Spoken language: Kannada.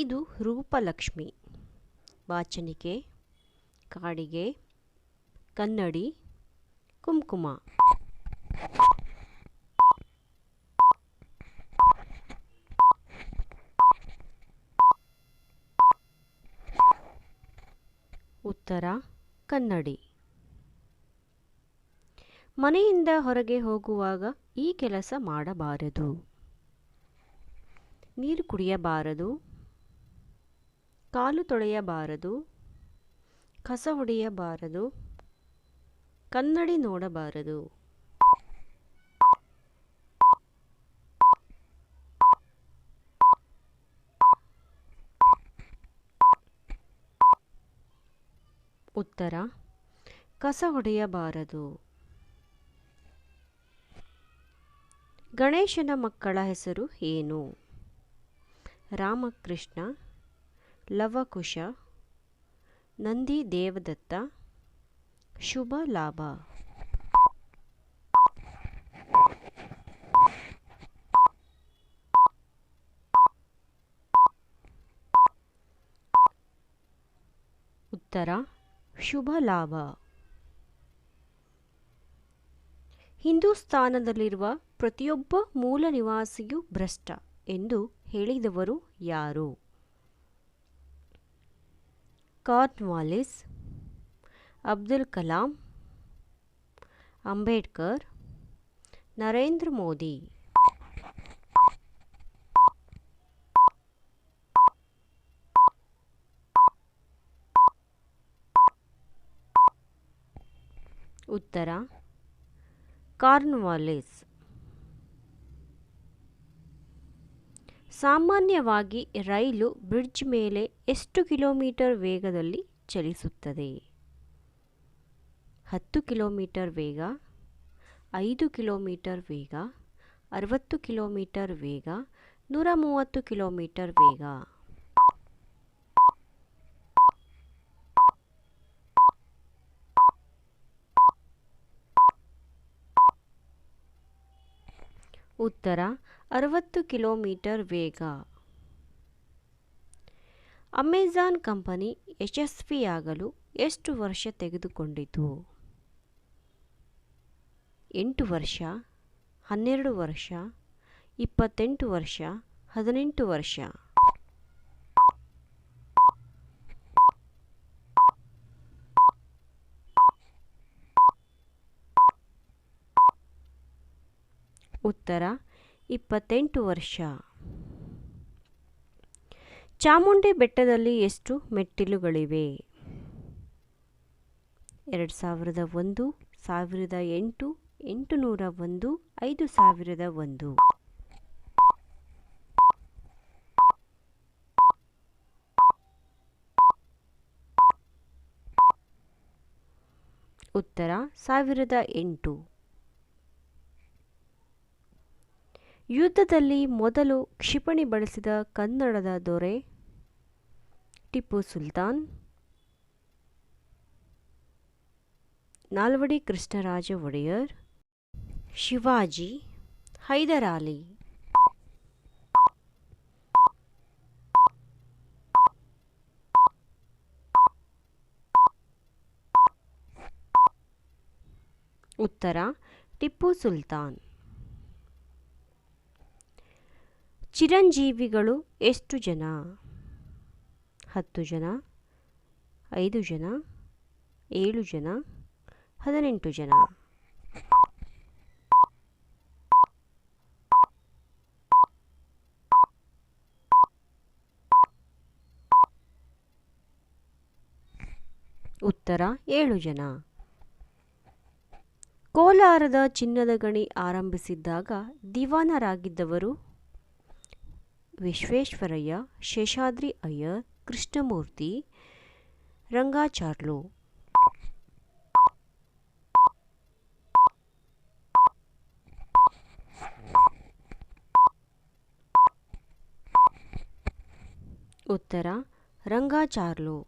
ಇದು ರೂಪಲಕ್ಷ್ಮಿ. ವಾಚನಿಕೆ, ಕಾಡಿಗೆ, ಕನ್ನಡಿ, ಕುಂಕುಮ. ಉತ್ತರ, ಕನ್ನಡಿ. ಮನೆಯಿಂದ ಹೊರಗೆ ಹೋಗುವಾಗ ಈ ಕೆಲಸ ಮಾಡಬಾರದು. ನೀರು ಕುಡಿಯಬಾರದು. ಕಾಲು ತೊಳೆಯಬಾರದು ಕಸ ಹೊಡೆಯಬಾರದು ಕನ್ನಡಿ ನೋಡಬಾರದು. ಉತ್ತರ ಕಸ ಹೊಡೆಯಬಾರದು. ಗಣೇಶನ ಮಕ್ಕಳ ಹೆಸರು ಏನು? ರಾಮಕೃಷ್ಣ ಲವಕುಶ, ನಂದಿ ದೇವದತ್ತ, ಶುಭ ಲಾಭ. ಉತ್ತರ, ಶುಭ ಲಾಭ. ಹಿಂದೂಸ್ತಾನದಲ್ಲಿರುವ ಪ್ರತಿಯೊಬ್ಬ ಮೂಲ ನಿವಾಸಿಯೂ ಭ್ರಷ್ಟ ಎಂದು ಹೇಳಿದವರು ಯಾರು? स्कॉट अब्दुल कलाम अंबेडकर नरेंद्र मोदी। उत्तरा कॉर्नवालिस ಸಾಮಾನ್ಯವಾಗಿ ರೈಲು ಬ್ರಿಡ್ಜ್ ಮೇಲೆ ಎಷ್ಟು ಕಿಲೋಮೀಟರ್ ವೇಗದಲ್ಲಿ ಚಲಿಸುತ್ತದೆ? ಹತ್ತು ಕಿಲೋಮೀಟರ್ ವೇಗ, ಐದು ಕಿಲೋಮೀಟರ್ ವೇಗ, ಅರವತ್ತು ಕಿಲೋಮೀಟರ್ ವೇಗ, ನೂರ ಮೂವತ್ತು ಕಿಲೋಮೀಟರ್ ವೇಗ. ಉತ್ತರ, ಅರವತ್ತು ಕಿಲೋಮೀಟರ್ ವೇಗ. ಅಮೆಜಾನ್ ಕಂಪನಿ ಯಶಸ್ವಿಯಾಗಲು ಎಷ್ಟು ವರ್ಷ ತೆಗೆದುಕೊಂಡಿತು? ಎಂಟು ವರ್ಷ, ಹನ್ನೆರಡು ವರ್ಷ, ಇಪ್ಪತ್ತೆಂಟು ವರ್ಷ, ಹದಿನೆಂಟು ವರ್ಷ. ಉತ್ತರ, ಇಪ್ಪತ್ತೆಂಟು ವರ್ಷ. ಚಾಮುಂಡಿ ಬೆಟ್ಟದಲ್ಲಿ ಎಷ್ಟು ಮೆಟ್ಟಿಲುಗಳಿವೆ? ಎರಡು ಸಾವಿರದ ಒಂದು, ಸಾವಿರದ ಎಂಟು, ಎಂಟುನೂರ ಒಂದು, ಐದು ಸಾವಿರದ ಒಂದು. ಉತ್ತರ, ಸಾವಿರದ ಎಂಟು. ಯುದ್ಧದಲ್ಲಿ ಮೊದಲು ಕ್ಷಿಪಣಿ ಬಳಸಿದ ಕನ್ನಡದ ದೊರೆ ಟಿಪ್ಪು ಸುಲ್ತಾನ್. ನಾಲ್ವಡಿ ಕೃಷ್ಣರಾಜ ಒಡೆಯರ್ ಶಿವಾಜಿ ಹೈದರಾಲಿ ಉತ್ತರ, ಟಿಪ್ಪು ಸುಲ್ತಾನ್. ಚಿರಂಜೀವಿಗಳು ಎಷ್ಟು ಜನ? ಹತ್ತು ಜನ, ಐದು ಜನ, ಏಳು ಜನ, ಹದಿನೆಂಟು ಜನ. ಉತ್ತರ, ಏಳು ಜನ. ಕೋಲಾರದ ಚಿನ್ನದ ಗಣಿ ಆರಂಭಿಸಿದ್ದಾಗ ದಿವಾನರಾಗಿದ್ದವರು विश्वेश्वरय्या शेषाद्रि अय्यर कृष्णमूर्ति रंगाचार्लो उत्तरा रंगाचार्लो